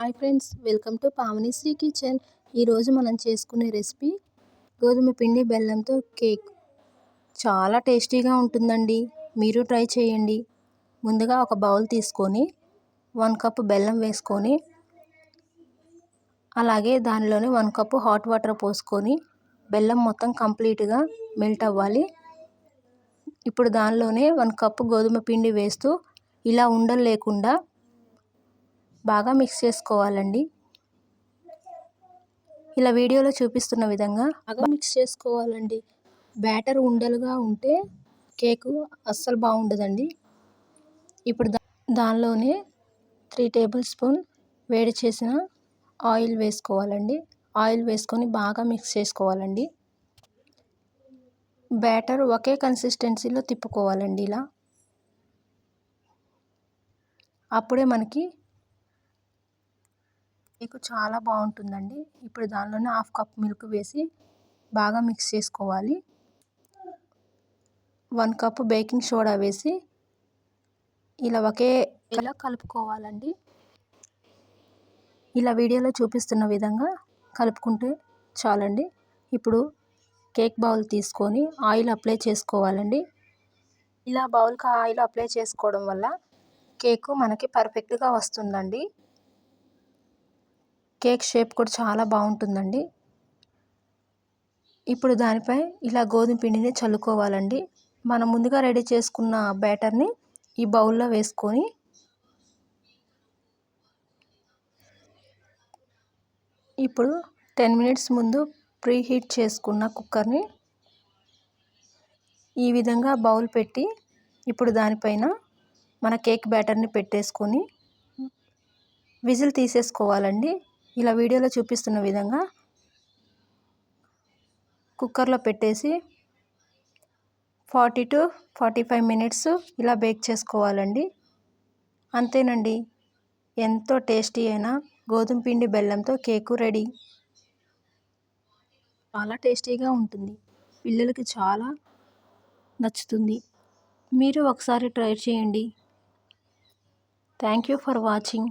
Hi friends welcome to Pavani Sri kitchen. ఈరోజు మనం చేసుకునే రెసిపీ గోధుమ పిండి బెల్లంతో కేక్. చాలా టేస్టీగా ఉంటుందండి. మీరు ట్రై చేయండి. ముందుగా ఒక బౌల్ తీసుకొని వన్ కప్ బెల్లం వేసుకొని అలాగే దానిలోనే వన్ కప్ హాట్ వాటర్ పోసుకొని బెల్లం మొత్తం కంప్లీట్గా మెల్ట్ అవ్వాలి. ఇప్పుడు దానిలోనే వన్ కప్ గోధుమ పిండి వేస్తూ ఇలా ఉండలు లేకుండా బాగా మిక్స్ చేసుకోవాలండి. ఇలా వీడియోలో చూపిస్తున్న విధంగా బాగా మిక్స్ చేసుకోవాలండి. బ్యాటర్ ఉండలుగా ఉంటే కేకు అస్సలు బాగుండదండి. ఇప్పుడు దానిలోనే త్రీ టేబుల్ స్పూన్ వేడి చేసిన ఆయిల్ వేసుకోవాలండి. ఆయిల్ వేసుకొని బాగా మిక్స్ చేసుకోవాలండి. బ్యాటర్ ఒకే కన్సిస్టెన్సీలో తిప్పుకోవాలండి ఇలా. అప్పుడే మనకి మీకు చాలా బాగుంటుందండి. ఇప్పుడు దానిలోనే హాఫ్ కప్ మిల్క్ వేసి బాగా మిక్స్ చేసుకోవాలి. వన్ కప్ బేకింగ్ సోడా వేసి ఇలా ఒకే ఇలా కలుపుకోవాలండి. ఇలా వీడియోలో చూపిస్తున్న విధంగా కలుపుకుంటే చాలండి. ఇప్పుడు కేక్ బౌల్ తీసుకొని ఆయిల్ అప్లై చేసుకోవాలండి. ఇలా బౌల్కి ఆయిల్ అప్లై చేసుకోవడం వల్ల కేకు మనకి పర్ఫెక్ట్గా వస్తుందండి. కేక్ షేప్ కూడా చాలా బాగుంటుందండి. ఇప్పుడు దానిపై ఇలా గోధుమ పిండిని చల్లుకోవాలండి. మనం ముందుగా రెడీ చేసుకున్న బ్యాటర్ని ఈ బౌల్లో వేసుకొని ఇప్పుడు టెన్ మినిట్స్ ముందు ప్రీ హీట్ చేసుకున్న కుక్కర్ని ఈ విధంగా బౌల్ పెట్టి ఇప్పుడు దానిపైన మన కేక్ బ్యాటర్ని పెట్టేసుకొని విజిల్ తీసేసుకోవాలండి. ఇలా వీడియోలో చూపిస్తున్న విధంగా కుక్కర్లో పెట్టేసి forty to forty five minutes ఇలా బేక్ చేసుకోవాలండి. అంతేనండి ఎంతో టేస్టీ అయిన గోధుమ పిండి బెల్లంతో కేకు రెడీ. చాలా టేస్టీగా ఉంటుంది. పిల్లలకి చాలా నచ్చుతుంది. మీరు ఒకసారి ట్రై చేయండి. Thank you for watching.